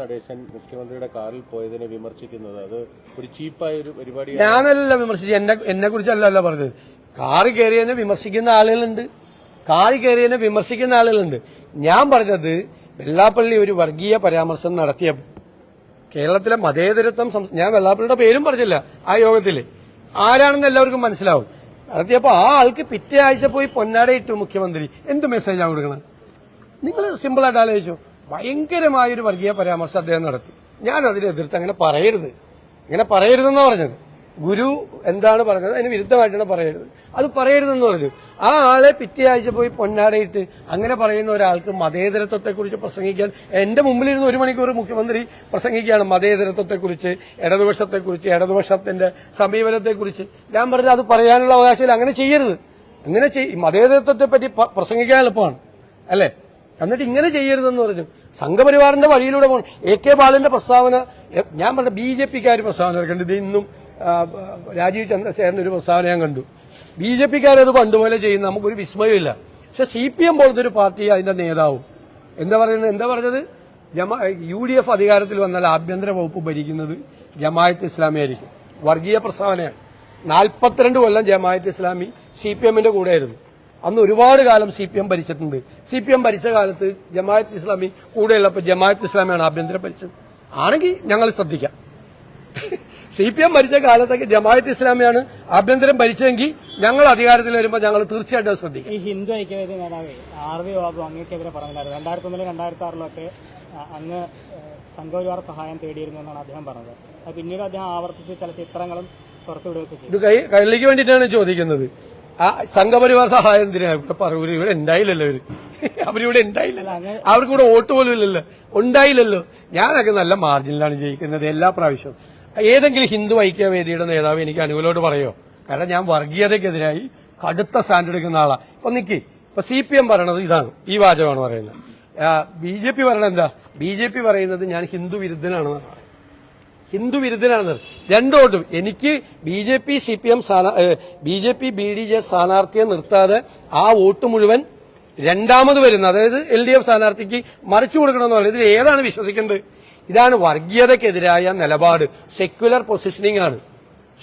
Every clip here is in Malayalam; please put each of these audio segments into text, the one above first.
നടേശൻ മുഖ്യമന്ത്രിയുടെ കാറിൽ പോയതിനെ വിമർശിക്കുന്നത്. അത് ഒരു ചീപ്പായ ഒരു പരിപാടി ഞാനല്ല വിമർശിച്ചത്. എന്നെ എന്നെ കുറിച്ചല്ല പറഞ്ഞത്. കാറ് കയറിയതിനെ വിമർശിക്കുന്ന ആളുകളുണ്ട്. കാറ് കയറിയതിനെ വിമർശിക്കുന്ന ആളുകളുണ്ട്. ഞാൻ പറഞ്ഞത് വെള്ളാപ്പള്ളി ഒരു വർഗീയ പരാമർശം നടത്തിയ കേരളത്തിലെ മതേതരത്വം ഞാൻ വെള്ളാപ്പള്ളിയുടെ പേരും പറഞ്ഞില്ല ആ യോഗത്തിൽ. ആരാണെന്ന് എല്ലാവർക്കും മനസ്സിലാവും. നടത്തിയപ്പോ ആ ആൾക്ക് പിറ്റേ ആഴ്ച പോയി പൊന്നാടയിട്ടു മുഖ്യമന്ത്രി. എന്ത് മെസ്സേജാണ് കൊടുക്കണം? നിങ്ങൾ സിമ്പിളായിട്ട് ആലോചിച്ചു. ഭയങ്കരമായൊരു വർഗീയ പരാമർശം അദ്ദേഹം നടത്തി. ഞാൻ അതിനെ എതിർത്ത് അങ്ങനെ പറയരുത്. അങ്ങനെ പറയരുതെന്നാ പറഞ്ഞത്. ഗുരു എന്താണ് പറഞ്ഞത്? അതിന് വിരുദ്ധമായിട്ടാണ് പറയരുത്. അത് പറയരുതെന്ന് പറഞ്ഞു. ആ ആളെ പിറ്റേ പോയി പൊന്നാടയിട്ട് അങ്ങനെ പറയുന്ന ഒരാൾക്ക് മതേതരത്വത്തെക്കുറിച്ച് പ്രസംഗിക്കാൻ എന്റെ മുമ്പിലിരുന്ന് ഒരു മണിക്കൂർ മുഖ്യമന്ത്രി പ്രസംഗിക്കുകയാണ് മതേതരത്വത്തെക്കുറിച്ച് ഇടതുപക്ഷത്തെക്കുറിച്ച് ഇടതുപക്ഷത്തിന്റെ സമീപനത്തെക്കുറിച്ച്. ഞാൻ പറഞ്ഞത് അത് പറയാനുള്ള അവകാശമില്ല. അങ്ങനെ ചെയ്യരുത്. അങ്ങനെ മതേതരത്വത്തെ പറ്റി പ്രസംഗിക്കാൻ എളുപ്പമാണ്. അല്ലേ? എന്നിട്ട് ഇങ്ങനെ ചെയ്യരുതെന്ന് പറഞ്ഞു. സംഘപരിവാറിന്റെ വഴിയിലൂടെ പോകണം. എ കെ ബാലന്റെ പ്രസ്താവന ഞാൻ പറഞ്ഞ ബി ജെ പിക്കാർ പ്രസ്താവന കണ്ടു ഇത് ഇന്നും രാജീവ് ചന്ദ്രശേഖരന്റെ ഒരു പ്രസ്താവന ഞാൻ കണ്ടു. ബി ജെ പിക്കാരത് പണ്ടുപോലെ ചെയ്യുന്ന നമുക്കൊരു വിസ്മയമില്ല പക്ഷെ സി പി എം പോലത്തെ ഒരു പാർട്ടി അതിന്റെ നേതാവും. എന്താ പറയുന്നത്? എന്താ പറഞ്ഞത്? ജമാ യു ഡി എഫ് അധികാരത്തിൽ വന്നാൽ ആഭ്യന്തര വകുപ്പ് ഭരിക്കുന്നത് ജമായത്ത് ഇസ്ലാമി ആയിരിക്കും വർഗീയ പ്രസ്താവനയാണ്. നാൽപ്പത്തിരണ്ട് കൊല്ലം ജമായത്ത് ഇസ്ലാമി സി പി എമ്മിന്റെ കൂടെയായിരുന്നു. അന്ന് ഒരുപാട് കാലം സി പി എം ഭരിച്ചിട്ടുണ്ട്. സി പി എം ഭരിച്ച കാലത്ത് ജമാഅത്ത് ഇസ്ലാമി കൂടെയുള്ളപ്പോൾ ജമാഅത്ത് ഇസ്ലാമിയാണ് ആഭ്യന്തര ഭരിച്ചത്. ആണെങ്കിൽ ഞങ്ങൾ ശ്രദ്ധിക്കാം. സി പി എം ഭരിച്ച കാലത്തൊക്കെ ജമാഅത്ത് ഇസ്ലാമിയാണ് ആഭ്യന്തരം ഭരിച്ചതെങ്കിൽ ഞങ്ങൾ അധികാരത്തിൽ വരുമ്പോൾ ഞങ്ങൾ തീർച്ചയായിട്ടും അത് ശ്രദ്ധിക്കും. ഈ ഹിന്ദു ഐക്യവേദി നേതാവേ ആർ വി ബാബു അങ്ങേക്കെതിരെ പറഞ്ഞില്ലായിരുന്നു. രണ്ടായിരത്തി ഒന്നിലും രണ്ടായിരത്തി ആറിലൊക്കെ അങ്ങ് സംഘപരിവാർ സഹായം തേടിയിരുന്നു എന്നാണ് അദ്ദേഹം പറഞ്ഞത്. അത് പിന്നീട് അദ്ദേഹം ആവർത്തിച്ച് ചില ചിത്രങ്ങളും പുറത്തുവിടുകയൊക്കെ ചെയ്തു. ഇത് കൈ കൈളിക്ക് വേണ്ടിയിട്ടാണ് ചോദിക്കുന്നത്. ആ സംഘപരിവാർ സഹായം എന്തിനാ? ഇവിടെ പറയൂര് ഇവിടെ ഉണ്ടായില്ലല്ലോ ഇവർ. അവരിവിടെ ഉണ്ടായില്ലല്ലോ. അവർക്ക് ഇവിടെ വോട്ട് പോലും ഇല്ലല്ലോ. ഉണ്ടായില്ലല്ലോ. ഞാനൊക്കെ നല്ല മാർജിനിലാണ് ജയിക്കുന്നത് എല്ലാ പ്രാവശ്യവും. ഏതെങ്കിലും ഹിന്ദു ഐക്യവേദിയുടെ നേതാവ് എനിക്ക് അനുകൂലോട് പറയോ? കാരണം ഞാൻ വർഗീയതയ്ക്കെതിരായി കടുത്ത സ്റ്റാൻഡ് എടുക്കുന്ന ആളാ. ഇപ്പൊ നിക്ക്. ഇപ്പൊ സി പി എം പറയണത് ഇതാണ്. ഈ വാചകമാണ് പറയുന്നത്. ബി ജെ പി പറയണത് എന്താ? ബി ജെ പി പറയുന്നത് ഞാൻ ഹിന്ദു വിരുദ്ധനാണെന്നാണ്. ഹിന്ദു വിരുദ്ധനാണെന്ന്. രണ്ടോട്ടും. എനിക്ക് B J P C P M B J P B D J സ്ഥാനാർത്ഥിയെ നിർത്താതെ ആ വോട്ട് മുഴുവൻ രണ്ടാമത് വരുന്ന അതായത് എൽ ഡി എഫ് സ്ഥാനാർത്ഥിക്ക് മറിച്ചു കൊടുക്കണമെന്ന് പറയുന്നത് ഇതിൽ ഏതാണ് വിശ്വസിക്കുന്നത് ഇതാണ് വർഗീയതക്കെതിരായ നിലപാട്. സെക്യുലർ പൊസിഷനിങ് ആണ്.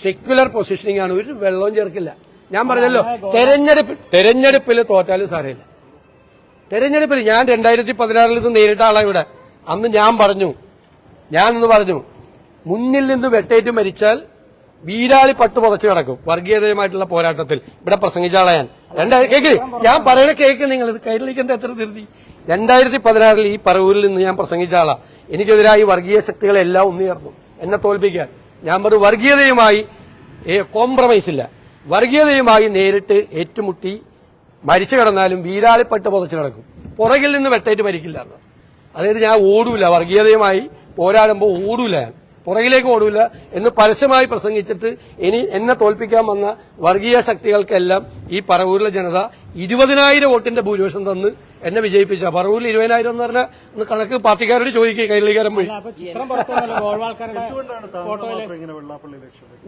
സെക്യുലർ പൊസിഷനിങ് ആണ്. ഒരു വെള്ളവും ചേർക്കില്ല. ഞാൻ പറഞ്ഞല്ലോ തെരഞ്ഞെടുപ്പ് തെരഞ്ഞെടുപ്പിൽ തോറ്റാലും സാരമില്ല. തെരഞ്ഞെടുപ്പിൽ ഞാൻ രണ്ടായിരത്തി പതിനാറിൽ ഇത് നേരിട്ട ആളാണ് ഇവിടെ. അന്ന് ഞാൻ പറഞ്ഞു ഞാൻ പറഞ്ഞു മുന്നിൽ നിന്ന് വെട്ടേറ്റ് മരിച്ചാൽ വീരാളി പട്ട് പുറച്ചു കിടക്കും. വർഗീയതയുമായിട്ടുള്ള പോരാട്ടത്തിൽ. ഇവിടെ പ്രസംഗിച്ച ആളാ ഞാൻ. രണ്ടായിരം കേക്ക് ഞാൻ പറയണ കേക്ക് നിങ്ങൾ ഇത് കയ്യിലേക്ക് എത്ര തിരുതി രണ്ടായിരത്തി പതിനാറിൽ ഈ പറവൂരിൽ നിന്ന് ഞാൻ പ്രസംഗിച്ച ആളാ എനിക്കെതിരായി വർഗീയ ശക്തികളെല്ലാം ഒന്നുയർന്നു. എന്നെ തോൽപ്പിക്കാൻ. ഞാൻ പറഞ്ഞു വർഗീയതയുമായി കോംപ്രമൈസ് ഇല്ല. വർഗീയതയുമായി നേരിട്ട് ഏറ്റുമുട്ടി മരിച്ചു കിടന്നാലും വീരാളിപ്പട്ട് പുതച്ചു കിടക്കും. പുറകിൽ നിന്ന് വെട്ടേറ്റ് മരിക്കില്ല അതായത് ഞാൻ ഓടൂല. വർഗീയതയുമായി പോരാടുമ്പോൾ ഓടൂല ഞാൻ. പുറകിലേക്ക് ഓടില്ല എന്ന് പരസ്യമായി പ്രസംഗിച്ചിട്ട് ഇനി എന്നെ തോൽപ്പിക്കാൻ വന്ന വർഗീയ ശക്തികൾക്കെല്ലാം ഈ പറവൂരിലെ ജനത ഇരുപതിനായിരം വോട്ടിന്റെ ഭൂരിപക്ഷം തന്ന് എന്നെ വിജയിപ്പിച്ച. പറവൂരിൽ ഇരുപതിനായിരം എന്ന് പറഞ്ഞാൽ ഇന്ന് കണക്ക് പാർട്ടിക്കാരോട് ചോദിക്കുക കൈരളിക്കാരൻ പോയി.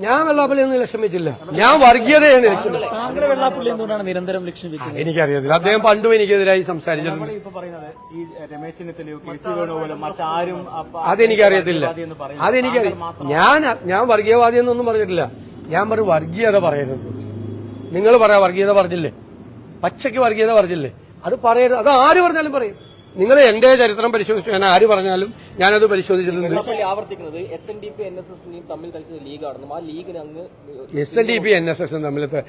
ഞാൻ വെള്ളാപ്പള്ളി ഒന്നും ലക്ഷ്യം വെച്ചില്ല ഞാൻ വർഗീയതയാണ് ലക്ഷ്യം വെച്ചത്. താങ്കൾ വെള്ളാപ്പള്ളി എന്തുകൊണ്ടാണ് നിരന്തരം ലക്ഷ്യം വെക്കുന്നത് എനിക്കറിയത്തില്ല. അദ്ദേഹം പണ്ടും എനിക്കെതിരായി സംസാരിച്ചിട്ടുണ്ട്. അതെനിക്കറിയത്തില്ല. അതെനിക്കറിയാം ഞാൻ ഞാൻ വർഗീയവാദി എന്നൊന്നും പറഞ്ഞിട്ടില്ല. ഞാൻ പറഞ്ഞു വർഗീയത പറയരുത്. നിങ്ങൾ പറയാ വർഗീയത പറഞ്ഞില്ലേ? പച്ചയ്ക്ക് വർഗീയത പറഞ്ഞില്ലേ? അത് പറയരുത്. അത് ആര് പറഞ്ഞാലും പറയും. നിങ്ങൾ എന്റെ ചരിത്രം പരിശോധിച്ചു. ഞാൻ ആര് പറഞ്ഞാലും ഞാനത് പരിശോധിച്ചിട്ടുണ്ട്. ആവർത്തിക്കുന്നത്. S N D P N S എസിനെയും തമ്മിൽ കളിച്ചത് ലീഗാണെന്നും ആ ലീഗിന് അങ്ങ് S N D P N S S തമ്മിലത്തെ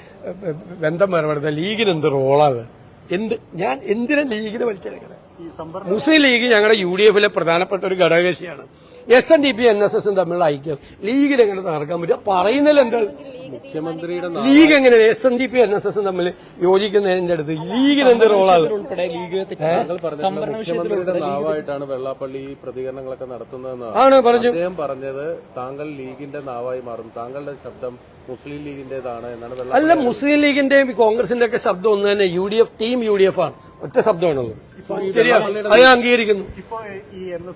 ബന്ധം വേർപെടുത്ത ലീഗിന് എന്ത് റോളാണ്? എന്ത് ഞാൻ എന്തിനാ ലീഗിനെ വലിച്ചെടുക്കണേ? മുസ്ലിം ലീഗ് ഞങ്ങളുടെ യു ഡി എഫിലെ പ്രധാനപ്പെട്ട ഒരു ഘടകകക്ഷിയാണ്. S N D P N S എസും തമ്മിലുള്ള ഐക്യം ലീഗിൽ എങ്ങനെ തകർക്കാൻ പറ്റുക പറയുന്നില്ല എന്താണ് മുഖ്യമന്ത്രിയുടെ ലീഗ് എങ്ങനെ S N D P N S എസും തമ്മിൽ യോജിക്കുന്നതിന്റെ അടുത്ത്. ലീഗിന് എന്ത് റോളാണ്? മുഖ്യമന്ത്രിയുടെ നാവായിട്ടാണ് വെള്ളാപ്പള്ളി പ്രതികരണങ്ങളൊക്കെ നടത്തുന്നതെന്നാണ്. ആണ്? പറഞ്ഞു. അദ്ദേഹം പറഞ്ഞത് താങ്കൾ ലീഗിന്റെ നാവായി മാറും താങ്കളുടെ ശബ്ദം മുസ്ലിം ലീഗിന്റേതാണ് എന്നാണ് അല്ല മുസ്ലിം ലീഗിന്റെയും കോൺഗ്രസിന്റെ ഒക്കെ ശബ്ദം ഒന്ന് തന്നെ U D F team U D F ആണ്. ഒറ്റ ശബ്ദമാണുള്ളത്. ശരിയാണ് അത് ഞാൻ അംഗീകരിക്കുന്നു. ഇപ്പോ ഈ എൻ